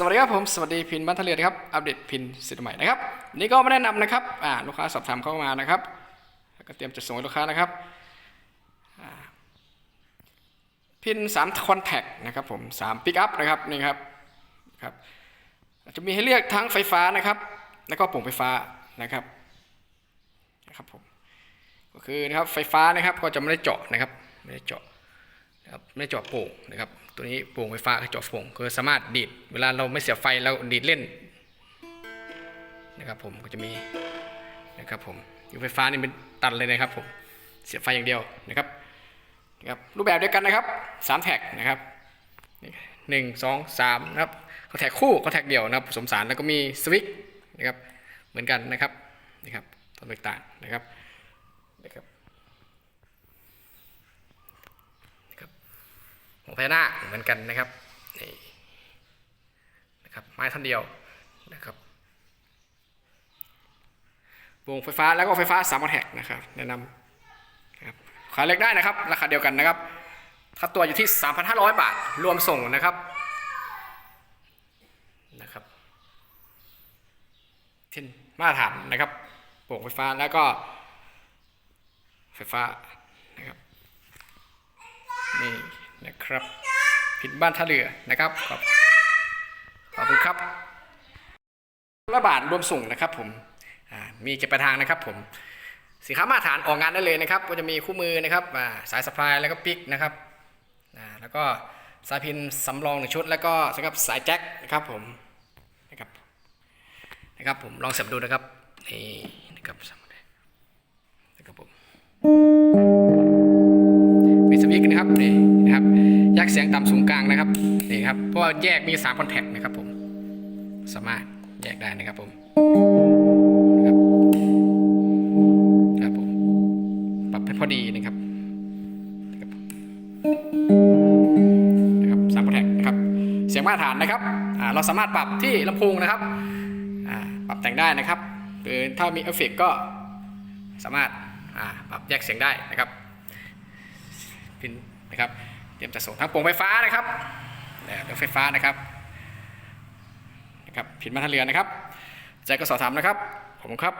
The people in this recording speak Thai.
สวัสดีครับผมสวัสดีพินบ้านทะเลนะครับอัปเดตพินสิทธิ์ใหม่นะครับนี่ก็มาแนะนำนะครับอ่าลูกค้าสอบถามเข้ามานะครับก็เตรียมจะส่งให้ลูกค้านะครับพิน3คอนแทคนะครับผม3ปิกอัพนะครับนี่ครับครับจะมีให้เลือกทั้งไฟฟ้านะครับ แล้วก็โป่งไฟฟ้านะครับนะครับผมก็คือนะครับไฟฟ้านะครับก็จะไม่ได้เจาะนะครับไม่ได้เจาะนะครับไม่ได้เจาะโป่งนะครับ ตัวนี้โป่งไฟฟ้าคือเจาะโป่งคือสามารถดีดเวลาเราไม่เสียไฟเราดีดเล่นนะครับผมก็จะมีนะครับผมอยู่ไฟฟ้านี่เป็นตันเลยนะครับผมเสียไฟอย่างเดียวนะครับนะครับรูปแบบเดียวกันนะครับสามแท็กนะครับหนึ่งสองสามนะครับเขาแท็กคู่เขาแท็กเดี่ยวนะครับผสมสารแล้วก็มีสวิตช์นะครับเหมือนกันนะครับนี่ครับตัวแตกต่างนะครับนะครับ หัว พญานาคเหมือนกันนะครับนี่นะครับไม้ท่อนเดียวนะครับวงไฟฟ้าแล้วก็ไฟฟ้าสามแท็กนะครับแนะนำนะครับขายเล็กได้นะครับ ราคาเดียวกันนะครับค่าตัวอยู่ที่ 3,500 บาท รวมส่งนะครับนะครับที่มาตรฐานนะครับโป่งไฟฟ้าแล้วก็ไฟฟ้านะครับนี่ นะครับ ผิดบ้านท่าเรือนะครับขอบขอบคุณครับละบาทรวมส่งนะครับผมมีเก็บปลายทางนะครับผมสินค้ามาตรฐานออกงานได้เลยนะครับ ก็จะมีคู่มือนะครับสายสปายแล้วก็ปิกนะครับแล้วก็สายพินสำรองหนึ่งชุด แล้วก็สำหรับสายแจ็คนะครับผมนะครับนะครับผมลองเสียบดูนะครับนี่นะครับ ยกเสียงต่ำสูงกลางนะครับนี่ครับเพราะว่าแยกมี3คอนแทคนะครับผมสามารถแยกได้นะครับผมนะครับครับผมปรับให้พอดีนะครับนะครับสามคอนแทคนะครับเสียงมาตรฐานนะครับอ่าเราสามารถปรับที่ลำโพงนะครับอ่าปรับแต่งได้นะครับหรือถ้ามีเอฟเฟกต์ก็สามารถอ่าปรับแยกเสียงได้นะครับพินนะครับ เตรียมจะส่งทั้งโป่งไฟฟ้านะครับเรือไฟฟ้านะครับนะครับพินมาทาเรือนะครับใจก็สอบถามนะครับผมครับ